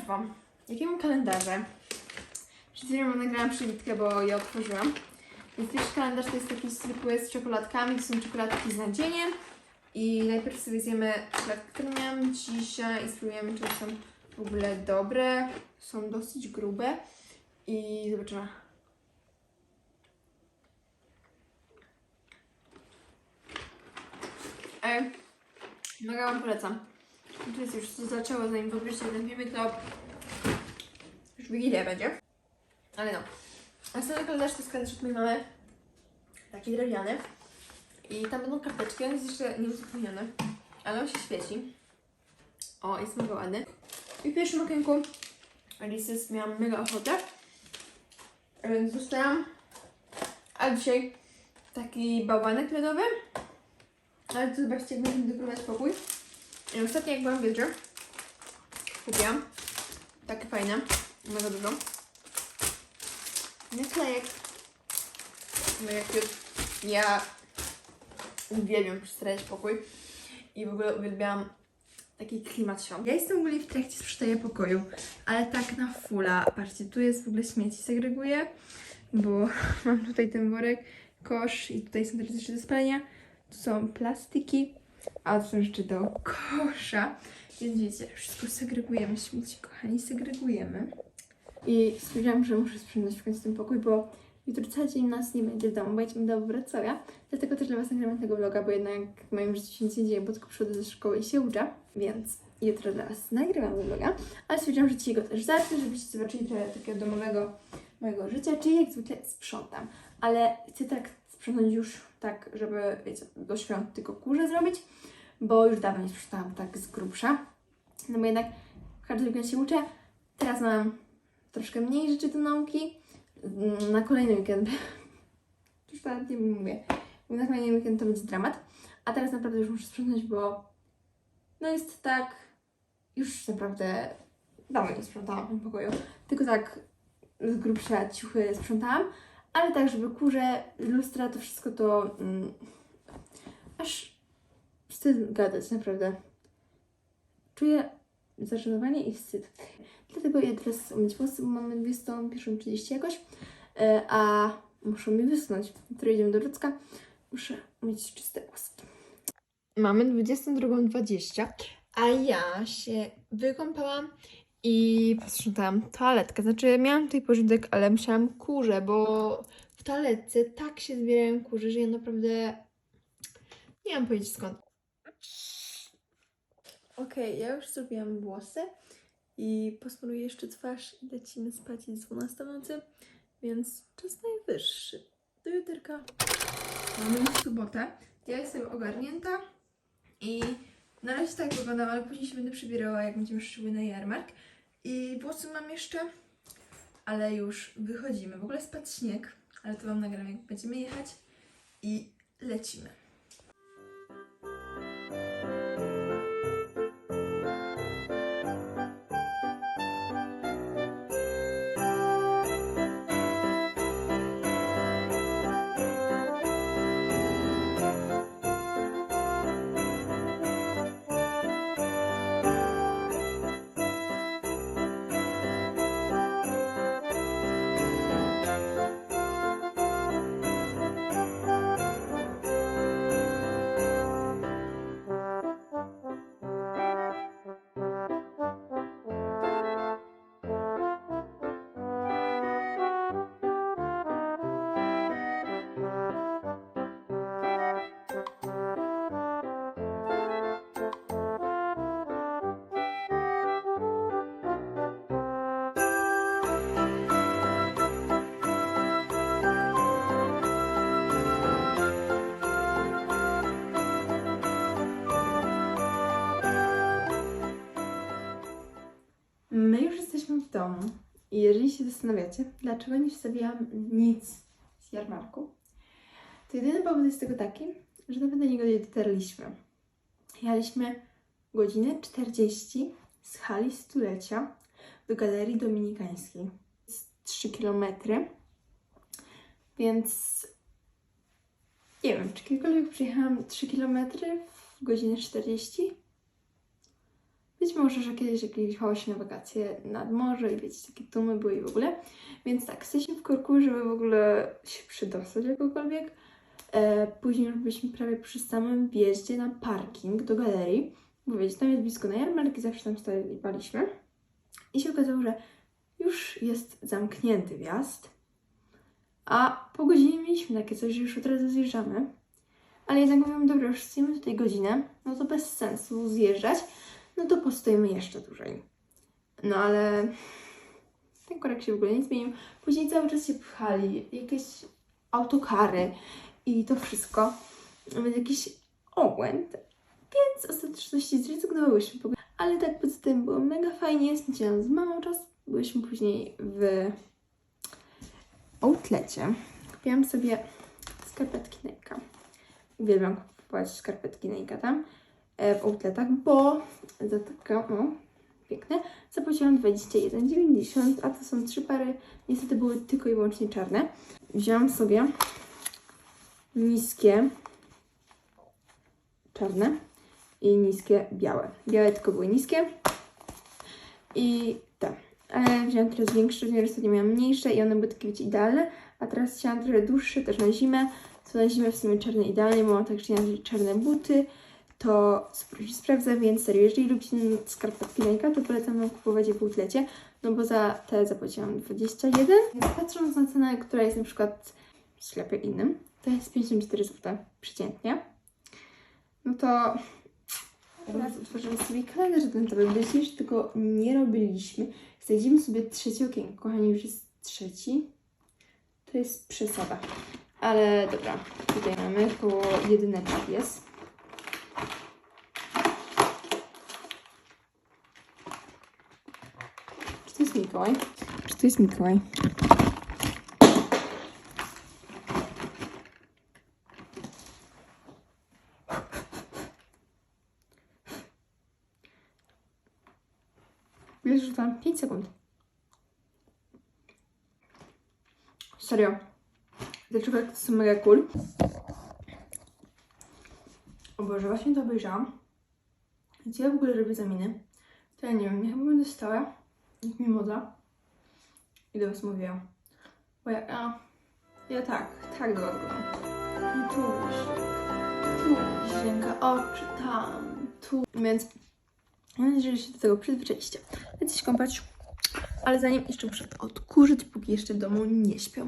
Wam, jakie mam kalendarze. Przed chwilą nagrałam przybitkę, bo je otworzyłam. Więc pierwszy kalendarz to jest taki zwykły z czekoladkami, to są czekoladki z nadzieniem. I najpierw sobie zjemy czekoladkę, które miałam dzisiaj i spróbujemy, czy są w ogóle dobre. Są dosyć grube. I zobaczymy. Ej, mega Wam polecam. To jest już co zaczęło, zanim się ten filmik, to już Wigilia będzie. Ale no. Następny kalendarz to kalendarz od mojej mamy. Taki drewniany. I tam będą karteczki, on jest jeszcze nieuzupełniony. Ale on się świeci. O, jest mega ładny. I w pierwszym okienku Alices miałam mega ochotę. Więc dostałam. A dzisiaj taki bałwanek lodowy. Ale zobaczcie, jak będziemy dekorować pokój. Ostatnio jak byłam w Wiedrze, kupiłam takie fajne, mega dużo. Naklejek. Mega cute. Ja uwielbiam przystarać pokój i w ogóle uwielbiam taki klimat świąt. Ja jestem w ogóle w trakcie sprzątania pokoju, ale tak na fulla. Patrzcie, tu jest w ogóle śmieci segreguję, bo mam tutaj ten worek, kosz i tutaj są też rzeczy do spalenia. Tu są plastiki, a rzeczy do kosza. Więc wiecie, wszystko segregujemy, śmieci, kochani, segregujemy. I stwierdziłam, że muszę sprzątać w końcu ten pokój, bo jutro cały dzień nas nie będzie w domu, bo jedziemy do Wrocławia. Dlatego też dla Was nagrywam tego vloga, bo jednak w moim życiu się nic nie dzieje, bo tylko przychodzę ze szkoły i się uczę. Więc jutro dla Was nagrywam vloga. Ale stwierdziłam, że dzisiaj go też zacznę, żebyście zobaczyli trochę takiego domowego mojego życia, czyli jak zwykle sprzątam. Ale chcę tak sprzątać już tak, żeby, wiecie, do świąt tylko kurze zrobić, bo już dawno nie sprzątałam tak z grubsza. No bo jednak każdy weekend się uczę. Teraz mam troszkę mniej rzeczy do nauki. Na kolejny weekend, już nawet nie mówię, na kolejny weekend to będzie dramat. A teraz naprawdę już muszę sprzątać, bo no jest tak, już naprawdę dawno nie sprzątałam w pokoju. Tylko tak z grubsza ciuchy sprzątałam, ale tak, żeby kurze, lustra, to wszystko to mm, aż wstyd gadać, naprawdę. Czuję zażenowanie i wstyd. Dlatego ja teraz umyć włosy, bo mamy 21.30 jakoś, e, a muszą mi wysnąć. Jutro idziemy do Rudzka, muszę mieć czyste włosy. Mamy 22.20, a ja się wykąpałam i posprzątałam toaletkę. Znaczy miałam tutaj porządek, ale musiałam kurze, bo w toaletce tak się zbierają kurze, że ja naprawdę nie mam powiedzieć skąd. Okej, ja już zrobiłam włosy i posmaruję jeszcze twarz i lecimy spać jest 12 nocy, więc czas najwyższy. Do jutrka. Mamy już sobotę. Ja jestem ogarnięta i na razie tak wyglądam, ale później się będę przybierała, jak będziemy szły na jarmark. I włosy mam jeszcze, ale już wychodzimy. W ogóle spadł śnieg, ale to Wam nagram, jak będziemy jechać i lecimy. My już jesteśmy w domu i jeżeli się zastanawiacie, dlaczego nie wstawiłam nic z jarmarku, to jedyny powód jest tego taki, że nawet do niego nie dotarliśmy. Jechaliśmy godzinę 40 z hali stulecia do Galerii Dominikańskiej. Jest 3 km, więc nie wiem, czy kiedykolwiek przyjechałam 3 km w godzinę 40? Być może, że kiedyś jak jechało się na wakacje nad morze i wiecie, takie tłumy były i w ogóle. Więc tak, jesteśmy w korku, żeby w ogóle się przydostać jakokolwiek. E, później już byliśmy prawie przy samym wjeździe na parking do galerii. Bo wiecie, tam jest blisko na jarmark i zawsze tam staliśmy. I się okazało, że już jest zamknięty wjazd. A po godzinie mieliśmy takie coś, że już od razu zjeżdżamy. Ale jednak mówimy, dobra, już stoimy tutaj godzinę, no to bez sensu zjeżdżać, no to postoimy jeszcze dłużej. No ale ten korek się w ogóle nie zmienił. Później cały czas się pchali, jakieś autokary i to wszystko. Nawet jakiś obłęd. Więc ostateczności zrezygnowałyśmy. w. Ale tak poza tym było mega fajnie, spędziłam z mamą czas. Byłyśmy później w outlecie. Kupiłam sobie skarpetki Nike. Uwielbiam kupować skarpetki Nike tam w outletach, bo za taką, o, piękne, zapłaciłam 21,90, a to są trzy pary. Niestety były tylko i wyłącznie czarne. Wzięłam sobie niskie czarne i niskie białe. Białe tylko były niskie i te. Ale wzięłam teraz większe, ponieważ ostatnio miałam mniejsze i one były takie, wiecie, idealne. A teraz chciałam trochę dłuższe, też na zimę. To na zimę w sumie czarne idealnie, bo mam także czarne buty. To sprawdza, więc serio, jeżeli lubicie skarpetki Nike, to polecam Wam kupować je w outlecie, no bo za te zapłaciłam 21. Więc patrząc na cenę, która jest na przykład w sklepie innym, to jest 54 zł przeciętnie. No to teraz otworzymy sobie kalendarz adwentowy. Myślisz, tylko nie robiliśmy. Znajdziemy sobie trzecie okienko. Kochani, już jest trzeci. To jest przesada. Ale dobra, tutaj mamy koło jedyneczki jest. Czy to jest Mikołaj? Czy to jest Mikołaj? Wiesz, że tam 5 sekund. Serio. Dlaczego jak to są mega cool? O Boże, właśnie to obejrzałam. Więc ja w ogóle robię zamiany. To ja nie wiem, ja chyba będę stała, mi moda. I do was mówię. Bo ja, ja, tak, tak do was mówię. I tu tu źrzenka oczy, tam, tu. Więc mam nadzieję, że się do tego przyzwyczailiście. Więc się kąpać. Ale zanim jeszcze muszę odkurzyć, póki jeszcze w domu nie śpią.